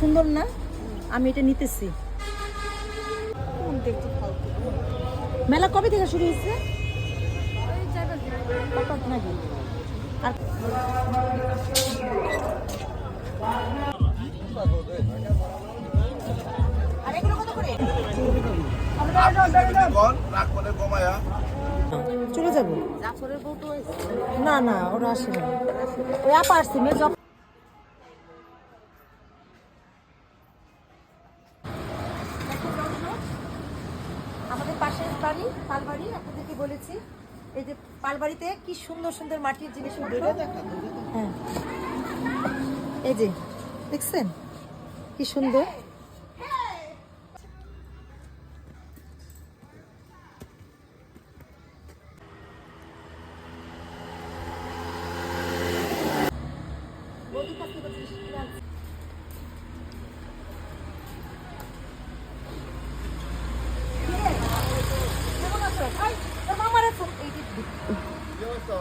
সুন্দর না? আমি এটা নিতেছি। মেলা কবে থেকে শুরু হয়েছে? কত চলে যাব? না না, ওরা আসে না। ওই আপা আসছে, মেয়ে আমাদের পাশের বাড়ি পালবাড়ি আপনাদেরকে বলেছি এই যে পালবাড়িতে কি সুন্দর সুন্দর মাটির জিনিস হ্যাঁ। এই যে দেখছেন? কি সুন্দর বৌদির কাছ থেকে বলছিস কি আনছিস? কিরে? কেমন আছো? এই, তোর মামার ফোন এই যে দিক। এই তো আছি। না।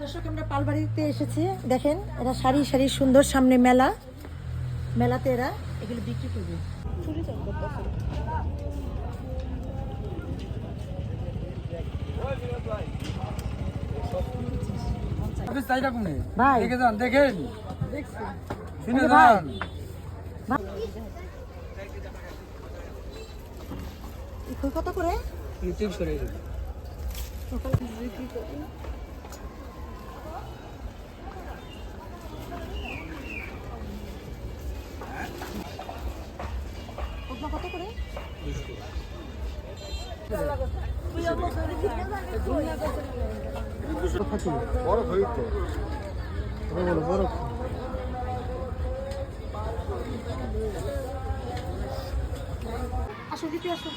দর্শক, আমরা পালবাড়িতে এসেছি। দেখেন, এরা সারি সারি সুন্দর সামনে মেলা। মেলাতে এরা এগুলো বিক্রি করবে। চাইটা কোনে? ভাই। দেখে যান দেখেন। শুনে যান। কত করে? তিনশো রেখে কত করে? বড় হই আসো দিতে আসো।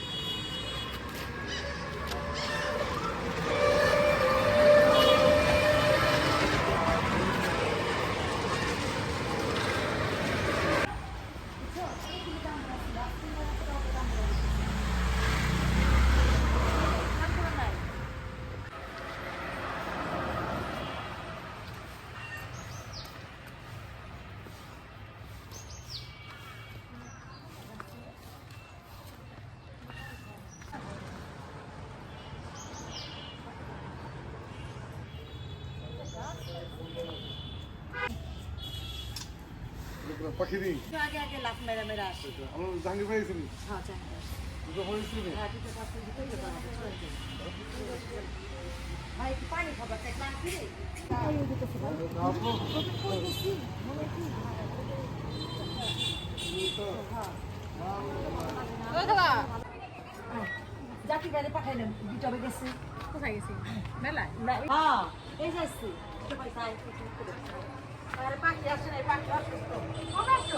পাখি দিই আগে আগে লাখ মেরা মেরা আসে আমরা জাহাঙ্গীর ভাই ছিলি হ্যাঁ দুটো ভাই পানি খাবার চাই পানি ফিরে জাতি বাইরে পাঠাইলাম দুটা গেছে। কোথায় গেছি? মেলায়? হ্যাঁ এই যাচ্ছি আরে পাখি আসে না পাখি অসুস্থ। অসুস্থ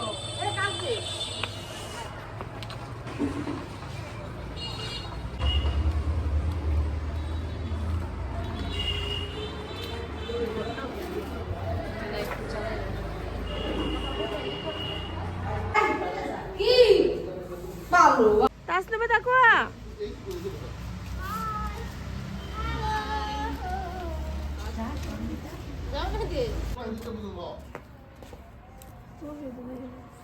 এটা কাঁদছে তাসলিমে দেখো পাখি